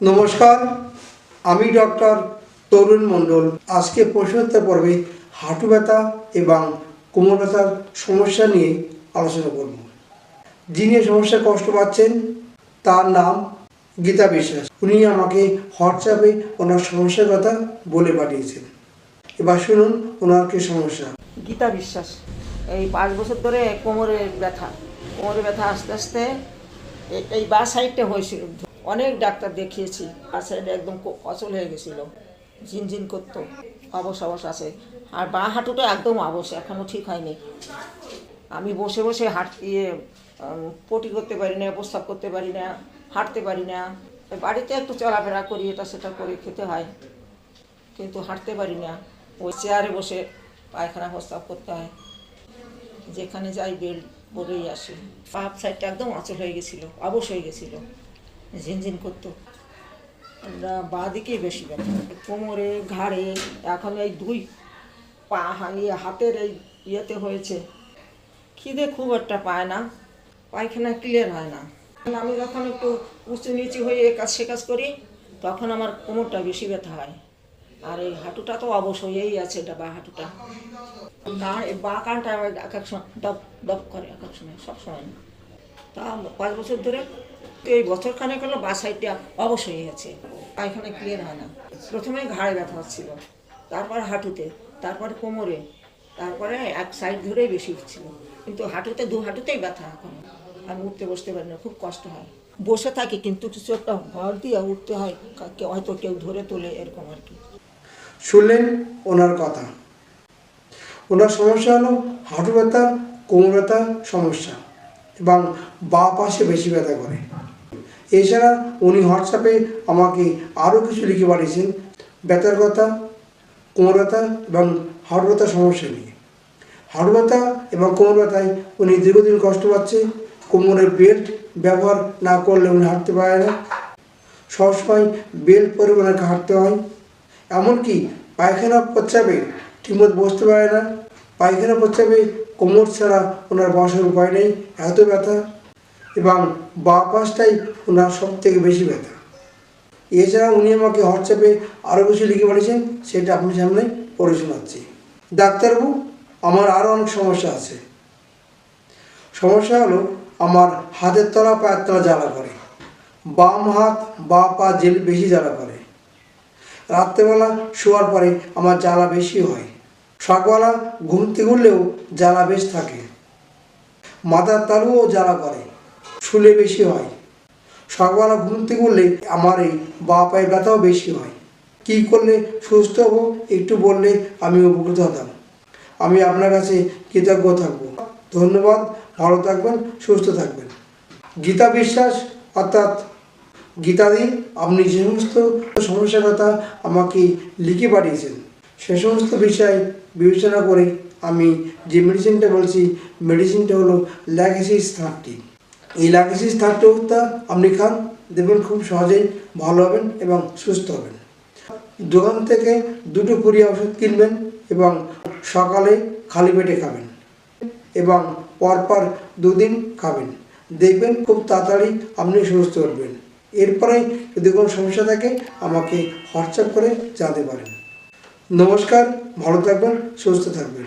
নমস্কার, আমি ডক্টর তরুণ মণ্ডল। আজকে প্রশ্নোত্তর পর্বে হাঁটু ব্যথা এবং কোমর ব্যথার সমস্যা নিয়ে আলোচনা করব। যিনি এই সমস্যায় কষ্ট পাচ্ছেন, তার নাম গীতা বিশ্বাস। উনি আমাকে হোয়াটসঅ্যাপে ওনার সমস্যার কথা বলে পাঠিয়েছেন। এবার শুনুন ওনার কি সমস্যা। গীতা বিশ্বাস, এই পাঁচ বছর ধরে কোমরে ব্যথা। কোমরে ব্যথা আস্তে আস্তে এই বা সাইডটা হয়েছিল। অনেক ডাক্তার দেখিয়েছি, আর সাইডে একদম অচল হয়ে গেছিল। ঝিনঝিন করতো অবশ অবশ আছে আর বাঁ হাঁটুটা একদম অবশ এখনও ঠিক হয়নি। আমি বসে বসে হাঁট ইয়ে পটি করতে পারি না প্রস্তাব করতে পারি না, হাঁটতে পারি না। বাড়িতে একটু চলাফেরা করি, এটা সেটা করে খেতে হয়। কিন্তু হাঁটতে পারি না। ওই চেয়ারে বসে পায়খানা প্রস্তাব করতে হয়। যেখানে যাই বেল্ট পরেই আসি। পাপ সাইডটা একদম আঁচল হয়ে গেছিল অবশ হয়ে গেছিল। ঝিনঝিন করতো। বাঁ দিকেই বেশি ব্যথা কোমরে, ঘাড়ে, এখন এই দুই পা ইয়ে হাতের এই ইয়েতে হয়েছে। খিদে খুব একটা পায় না, পায়খানা ক্লিয়ার হয় না। আমি যখন একটু উঁচু নিচু হয়ে এ কাজ সে কাজ করি, তখন আমার কোমরটা বেশি ব্যথা হয়। আর এই হাঁটুটা তো অবশ্য হয়েই আছে, এটা বা হাঁটুটা। কান বা কানটা এক এক সময় ডব ডব করে এক এক সময়, সব সময়। তা পাঁচ বছর ধরে তো এই বছর খানেক হলো বা সাইডটা অবশ্যই আছে। পায়খানা ক্লিয়ার হয় না। প্রথমে ঘাড়ে ব্যথা হচ্ছিল, তারপর হাঁটুতে, তারপরে কোমরে, তারপরে এক সাইড ধরেই বেশি হচ্ছিল। কিন্তু হাঁটুতে, দু হাঁটুতেই ব্যথা এখন। আর উঠতে বসতে পারি না, খুব কষ্ট হয়। বসে থাকি কিন্তু কিছু একটা ভর দিয়ে উঠতে হয় হয়তো কেউ ধরে তোলে, এরকম আর কি। শুনলেন ওনার কথা। ওনার সমস্যা হলো হাঁটু ব্যথা, কোমর ব্যথা সমস্যা, এবং বা পাশে বেশি ব্যথা করে। এছাড়া উনি হোয়াটসঅ্যাপে আমাকে আরও কিছু লিখে পাঠিয়েছেন ব্যথার কথা কোমর ব্যথা এবং হাঁটু ব্যথা সমস্যা নিয়ে। হাঁটু ব্যথা এবং কোমর ব্যথায় উনি দীর্ঘদিন কষ্ট পাচ্ছে কোমরের বেল্ট ব্যবহার না করলে উনি হাঁটতে পারে না। সবসময় বেল্ট পরে ওনাকে হাঁটতে হয়। এমনকি পায়খানা প্রচ্ছাপে ঠিকমতো বসতে পারে না। পায়খানা প্রচ্ছাপে কোমর ছাড়া ওনার বসার উপায় নেই, এত ব্যথা। এবং বা পাশটাই ওনার সব থেকে বেশি ব্যথা। এছাড়া উনি আমাকে হোয়াটসঅ্যাপে আরও কিছু লিখে পাঠিয়েছেন সেটা আপনার সামনে পড়ে শোনাচ্ছি। ডাক্তারবাবু, আমার আরও অনেক সমস্যা আছে। সমস্যা হলো, আমার হাতের তলা পায়ের তলা জ্বালা করে। বাম হাত, বা পা জেল বেশি জ্বালা করে। রাত্রেবেলা শোয়ার পরে আমার জ্বালা বেশি হয়। সকালবেলা ঘুমতে উঠলেও জ্বালা বেশ থাকে। মাথার তালুও জ্বালা করে। শুলে বেশি হয়। সকালবেলা ঘুম থেকে উঠলে আমার এই বা পায়ে ব্যথাও বেশি হয়। কী করলে সুস্থ হব একটু বললে আমি উপকৃত হতাম। আমি আপনার কাছে কৃতজ্ঞ থাকব। ধন্যবাদ, ভালো থাকবেন, সুস্থ থাকবেন। গীতা বিশ্বাস, অর্থাৎ গীতাদি, আপনি যে সমস্ত সমস্যার কথা আমাকে লিখে পাঠিয়েছেন, সে সমস্ত বিষয় বিবেচনা করে আমি যে মেডিসিনটা বলছি মেডিসিনটা হলো ল্যাগেসিস থার্টি এই ল্যাগেসিস থার্টি ওষুধটা আপনি খান, দেখবেন খুব সহজেই ভালো হবেন এবং সুস্থ হবেন। দোকান থেকে দুটো কুড়ি ওষুধ কিনবেন এবং সকালে খালি পেটে খাবেন এবং পরপর দুদিন খাবেন। দেখবেন খুব তাড়াতাড়ি আপনি সুস্থ হবেন। এরপরে যদি কোনো সমস্যা থাকে, আমাকে হোয়াটসঅ্যাপ করে জানাতে পারেন। নমস্কার, ভালো থাকবেন, সুস্থ থাকবেন।